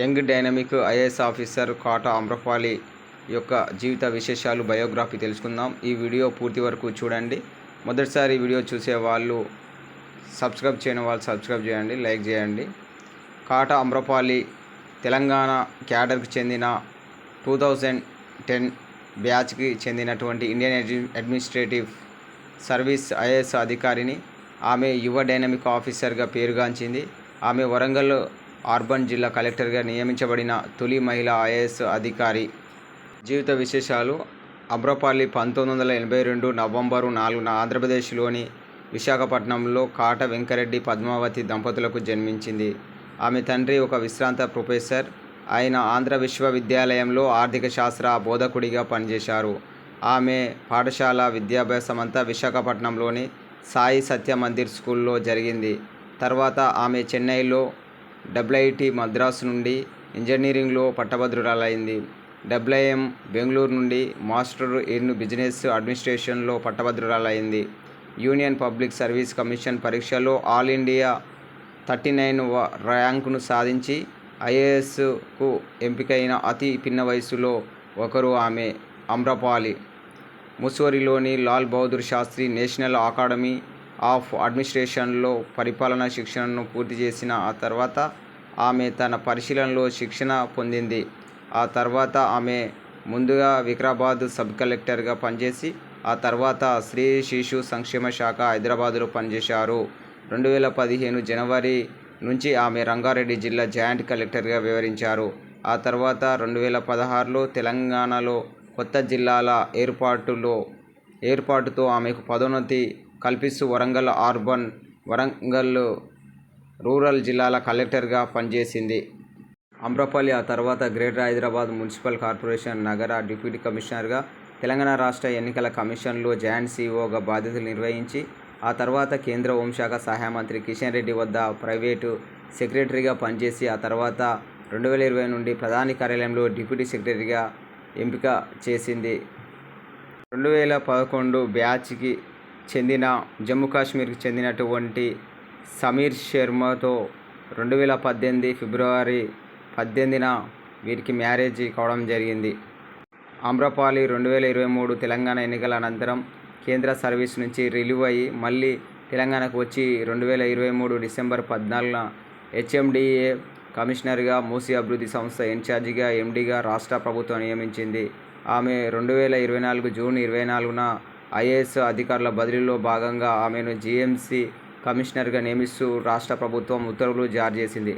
Young dynamic IAS officer Kata Amrapali యొక్క జీవిత విశేషాలు బయోగ్రఫీ తెలుసుకుందాం. ఈ వీడియో పూర్తి వరకు చూడండి. మొదటిసారి వీడియో చూసే వాళ్ళు సబ్స్క్రైబ్ చేయని వాళ్ళు సబ్స్క్రైబ్ చేయండి లైక్ చేయండి. కాటా అమ్రపాలి తెలంగాణ క్యాడర్కి చెందిన టూ థౌజండ్ టెన్ బ్యాచ్కి చెందినటువంటి ఇండియన్ అడ్మినిస్ట్రేటివ్ సర్వీస్ ఐఏఎస్ అధికారిని. ఆమె యువ డైనమిక్ ఆఫీసర్గా పేరుగాంచింది. ఆమె వరంగల్ అర్బన్ జిల్లా కలెక్టర్గా నియమించబడిన తొలి మహిళా ఐఏఎస్ అధికారి. జీవిత విశేషాలు. అబ్రపల్లి పంతొమ్మిది వందల ఎనభై రెండు నవంబరు నాలుగున ఆంధ్రప్రదేశ్లోని విశాఖపట్నంలో కాట వెంకరెడ్డి పద్మావతి దంపతులకు జన్మించింది. ఆమె తండ్రి ఒక విశ్రాంత ప్రొఫెసర్. ఆయన ఆంధ్ర విశ్వవిద్యాలయంలో ఆర్థిక శాస్త్ర బోధకుడిగా పనిచేశారు. ఆమె పాఠశాల విద్యాభ్యాసం అంతా విశాఖపట్నంలోని సాయి సత్య మందిర్ స్కూల్లో జరిగింది. తర్వాత ఆమె చెన్నైలో డబ్ల్యూఐటి మద్రాసు నుండి ఇంజనీరింగ్లో పట్టభద్రురాలైంది. డబ్ల్యూఐఎం బెంగళూరు నుండి మాస్టర్ ఇన్ బిజినెస్ అడ్మినిస్ట్రేషన్లో పట్టభద్రురాలైంది. యూనియన్ పబ్లిక్ సర్వీస్ కమిషన్ పరీక్షలో ఆల్ ఇండియా థర్టీ నైన్ ర్యాంకును సాధించి ఐఏఎస్కు ఎంపికైన అతి పిన్న వయసులో ఒకరు ఆమె Amrapali. ముస్సోరిలోని Lal Bahadur Shastri national academy of అడ్మినిస్ట్రేషన్లో పరిపాలనా శిక్షణను పూర్తి చేసిన ఆ తర్వాత ఆమె తన పరిశీలనలో శిక్షణ పొందింది. ఆ తర్వాత ఆమె ముందుగా వికారాబాద్ సబ్ కలెక్టర్గా పనిచేసి ఆ తర్వాత స్త్రీ శిశు సంక్షేమ శాఖ హైదరాబాదులో పనిచేశారు. రెండు వేల పదిహేను జనవరి నుంచి ఆమె రంగారెడ్డి జిల్లా జాయింట్ కలెక్టర్గా వివరించారు ఆ తర్వాత రెండు వేల పదహారులో తెలంగాణలో కొత్త జిల్లాల ఏర్పాటులో ఏర్పాటుతో ఆమెకు పదోన్నతి కల్పిస్తూ వరంగల్ అర్బన్ వరంగల్ రూరల్ జిల్లాల కలెక్టర్గా పనిచేసింది. అమ్రపల్లి ఆ తర్వాత గ్రేటర్ హైదరాబాద్ మున్సిపల్ కార్పొరేషన్ నగర డిప్యూటీ కమిషనర్గా తెలంగాణ రాష్ట్ర ఎన్నికల కమిషన్లో జాయింట్ సీఈఓగా బాధ్యతలు నిర్వహించి ఆ తర్వాత కేంద్ర హోంశాఖ సహాయ మంత్రి కిషన్ రెడ్డి వద్ద ప్రైవేటు సెక్రటరీగా పనిచేసి ఆ తర్వాత రెండు వేల ఇరవై నుండి ప్రధాని కార్యాలయంలో డిప్యూటీ సెక్రటరీగా ఎంపిక చేసింది. రెండు వేల పదకొండు బ్యాచ్కి చెందిన జమ్మూ కాశ్మీర్కి చెందినటువంటి సమీర్ శర్మతో రెండు వేల పద్దెనిమిది ఫిబ్రవరి పద్దెనిమిదిన వీరికి మ్యారేజ్ కావడం జరిగింది. ఆమ్రపాలి రెండు వేల ఇరవై మూడు తెలంగాణ ఎన్నికల అనంతరం కేంద్ర సర్వీస్ నుంచి రిలీవ్ అయ్యి మళ్ళీ తెలంగాణకు వచ్చి రెండు వేల ఇరవై మూడు డిసెంబర్ పద్నాలుగున హెచ్ఎండిఏ కమిషనర్గా మూసీ అభివృద్ధి సంస్థ ఇన్ఛార్జిగా ఎండిగా రాష్ట్ర ప్రభుత్వం నియమించింది. ఆమె రెండు వేల ఇరవై నాలుగు జూన్ ఇరవై నాలుగున ఐఏఎస్ అధికారుల బదిలీలో భాగంగా ఆమెను జీఎంసీ కమిషనర్గా నియమిస్తూ రాష్ట్ర ప్రభుత్వం ఉత్తర్వులు జారీ చేసింది.